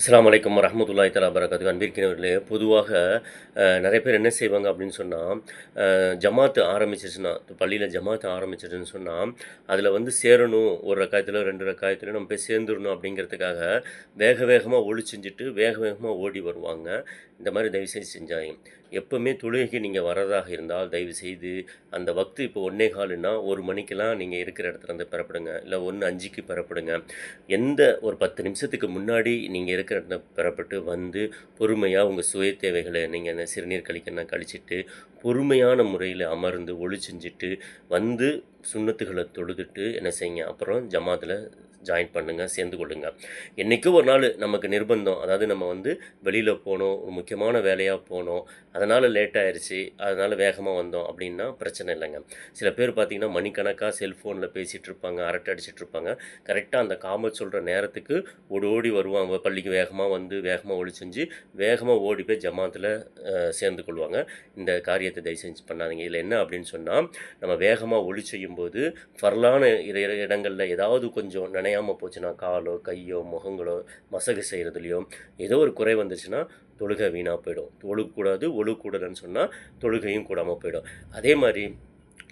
அஸ்லாம் வலைக்கம் வரஹ்மத்துல்லாஹி தலா பரகாத்து அன்பிற்கினவர்களே பொதுவாக நிறைய பேர் என்ன செய்வாங்க அப்படின்னு சொன்னால் ஜமாத்து ஆரம்பிச்சிச்சுன்னா பள்ளியில் ஜமாத்து ஆரம்பிச்சிச்சுன்னு சொன்னால் அதில் வந்து சேரணும் ஒரு ரக்காயத்தில் ரெண்டு ரக்காயத்தில் நம்ம போய் சேர்ந்துடணும் அப்படிங்கிறதுக்காக வேக வேகமாக ஒளி செஞ்சுட்டு வேக வேகமாக ஓடி வருவாங்க. இந்த மாதிரி தயவு செய்து செஞ்சாங்க எப்போவுமே தொழுகைக்கு நீங்கள் வரதாக இருந்தால் தயவு செய்து அந்த வக்து இப்போ ஒன்றே காலுன்னா ஒரு மணிக்கெல்லாம் நீங்கள் இருக்கிற இடத்துல இருந்து பெறப்படுங்க. இல்லை ஒன்று அஞ்சுக்கு பெறப்படுங்க. எந்த ஒரு பத்து நிமிஷத்துக்கு முன்னாடி நீங்கள் இருக்கிற இடத்துல பெறப்பட்டு வந்து பொறுமையாக உங்கள் சுய தேவைகளை நீங்கள் என்ன சிறுநீர் கழிக்கணும் கழிச்சிட்டு பொறுமையான முறையில் அமர்ந்து ஒளி செஞ்சுட்டு வந்து சுண்ணத்துகளை தொழுதுட்டு என்ன செய்யுங்க? அப்புறம் ஜமாத்தில் ஜாயின் பண்ணுங்கள் சேர்ந்து கொள்ளுங்க என்றைக்கோ ஒரு நாள் நமக்கு நிர்பந்தம். அதாவது நம்ம வந்து வெளியில் போனோம் ஒரு முக்கியமான வேலையாக போனோம் அதனால் லேட் ஆயிடுச்சு அதனால் வேகமாக வந்தோம் அப்படின்னா பிரச்சனை இல்லைங்க. சில பேர் பார்த்திங்கன்னா மணிக்கணக்காக செல்ஃபோனில் பேசிகிட்டு இருப்பாங்க அரட்டை அடிச்சிட்டு இருப்பாங்க. கரெக்டாக அந்த காமர் சொல்கிற நேரத்துக்கு ஓடி ஓடி வருவாங்க. பள்ளிக்கு வேகமாக வந்து வேகமாக ஒளி செஞ்சு வேகமாக ஓடி போய் ஜமாத்தில் சேர்ந்து கொள்வாங்க. இந்த காரியத்தை தயவு செஞ்சு பண்ணாதீங்க. இதில் என்ன அப்படின்னு சொன்னால் நம்ம வேகமாக ஒளி செய்யும்போது ஃபர்லான இடங்களில் ஏதாவது கொஞ்சம் நனையாமல் போச்சுன்னா காலோ கையோ முகங்களோ மசகு செய்கிறதுலையோ ஏதோ ஒரு குறை வந்துச்சுன்னா தொழுகை வீணாக போயிடும். தொழுக்கூடாது ஒழுக்கூடாதுன்னு சொன்னால் தொழுகையும் கூடாமல் போயிடும். அதே மாதிரி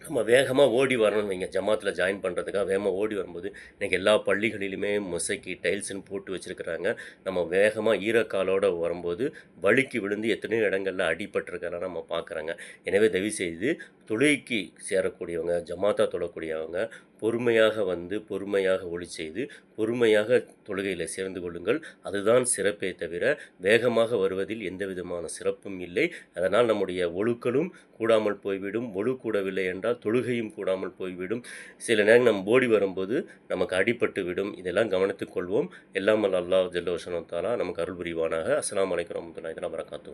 நம்ம வேகமாக ஓடி வரணும் வைங்க. ஜமாத்தில் ஜாயின் பண்ணுறதுக்காக வேகமாக ஓடி வரும்போது இன்றைக்கி எல்லா பள்ளிகளிலுமே முசைக்கு டைல்ஸ்னு போட்டு வச்சுருக்கிறாங்க. நம்ம வேகமாக ஈரக்காலோடு வரும்போது வழுக்கி விழுந்து எத்தனையோ இடங்களில் அடிபட்டிருக்கிறதெல்லாம் நம்ம பார்க்குறாங்க எனவே தயவு செய்து தொழுகைக்கு சேரக்கூடியவங்க ஜமாத்தா தொழக்கூடியவங்க பொறுமையாக வந்து பொறுமையாக ஒளி செய்து பொறுமையாக தொழுகையில் சேர்ந்து கொள்ளுங்கள். அதுதான் சிறப்பே தவிர வேகமாக வருவதில் எந்த விதமான சிறப்பும் இல்லை. அதனால் நம்முடைய ஒழுக்களும் கூடாமல் போய்விடும். ஒழு கூடவில்லை என்றால் தொழுகையும் கூடாமல் போய்விடும். சில நேரம் நம் ஓடி வரும்போது நமக்கு அடிபட்டு விடும். இதெல்லாம் கவனித்துக் கொள்வோம். எல்லாமல் அல்லா ஜல்லோஷனம் தாலா நமக்கு அருள் புரிவானாக. அஸ்ஸலாமு அலைக்கும் வரமத்துல்லாஹி வரகாத்துஹு